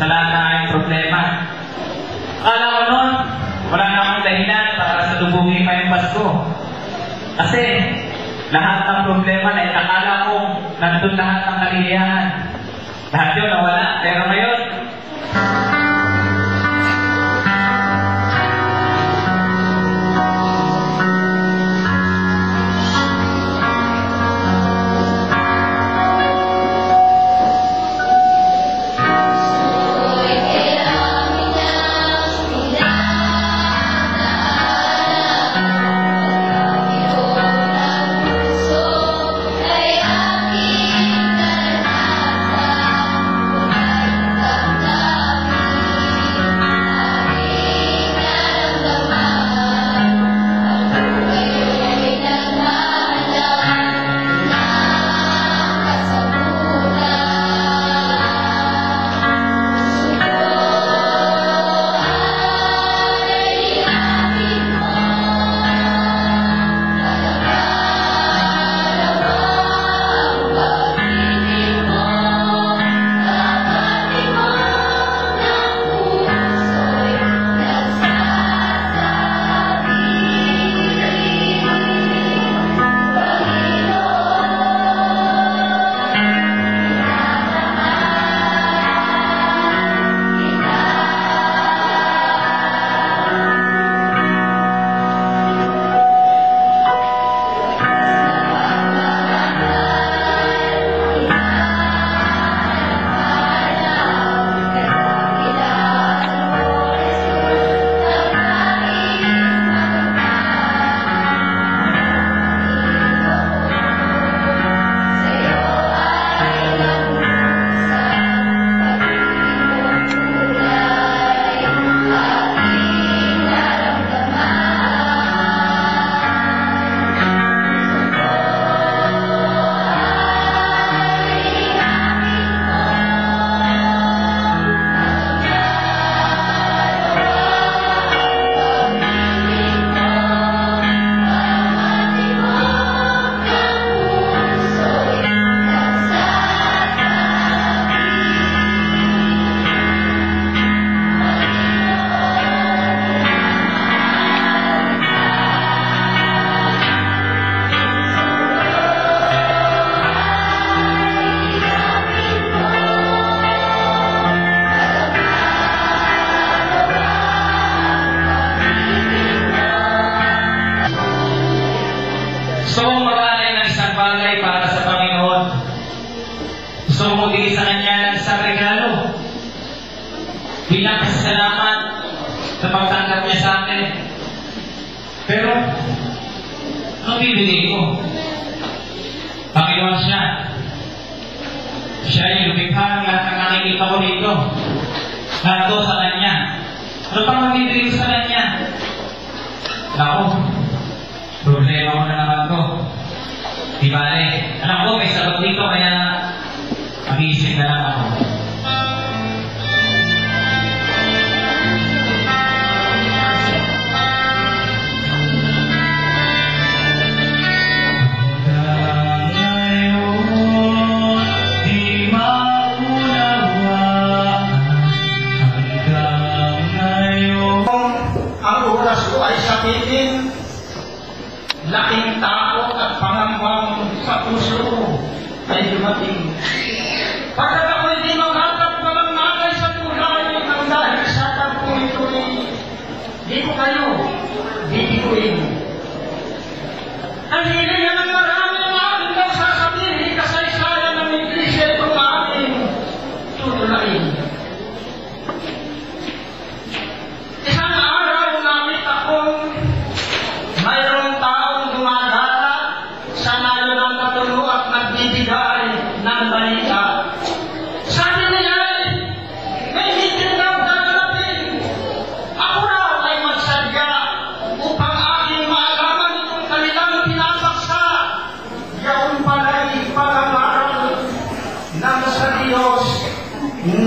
sa lahat ng aking problema. Akala ko noon, wala na akong dahilan para sa lubungin pa yung Pasko. Kasi, lahat ng problema na inakala ko, nandun lahat ng kaliyahan. Lahat yun nawala. Pero ngayon, ano bibigay ko? Panginoon siya. Siya yung lumikha ng lahat ng nakikita ko dito. Lahat ko sa Kanya. Ano pang mabibigay ko sa Kanya? Ako, problema ko na naman to. Di bale, alam ko may sagot dito kaya mag-iisip na lang ako.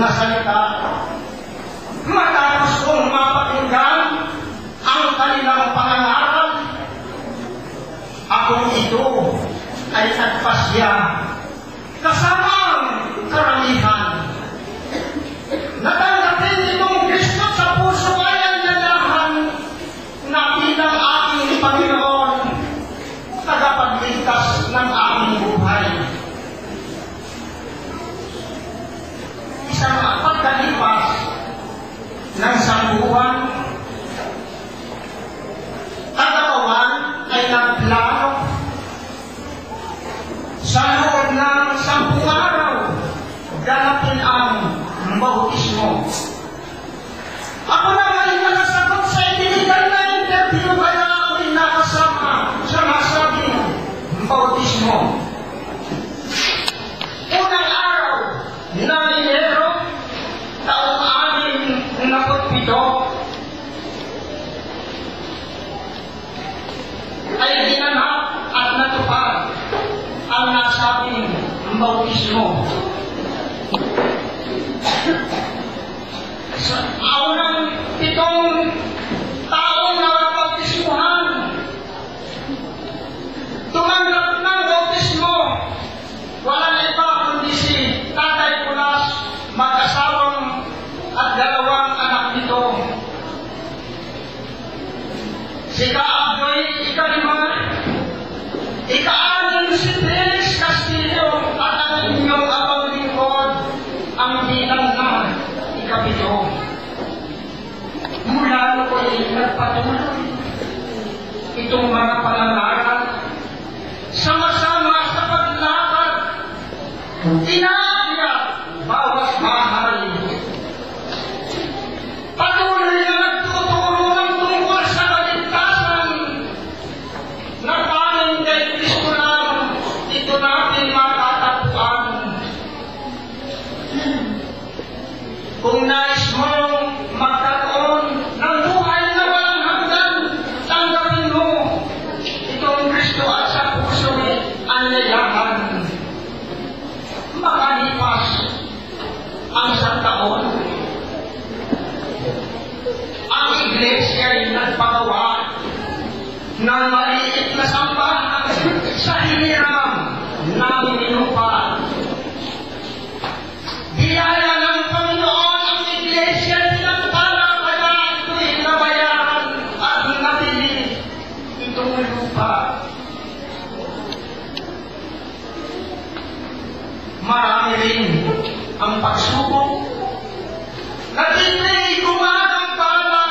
Na salita. Matapos kong mapakinggan ang kanilang pangangaral, ako ito ay nagpasya kasama ng sanguhan. Katatawan ay nagplano sa loob ng sampung araw ganapin ang bautismo. God is love. so our marami rin ang pagsubok na hindi gumagambala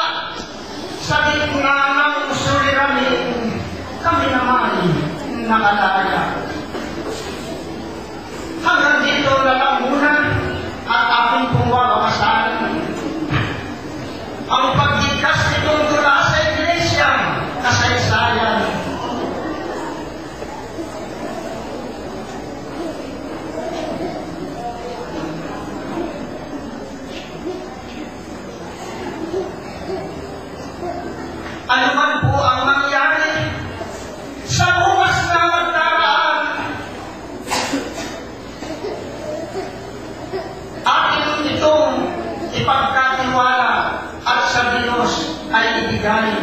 sa gitna ng usuliranin kami naman nakalaya.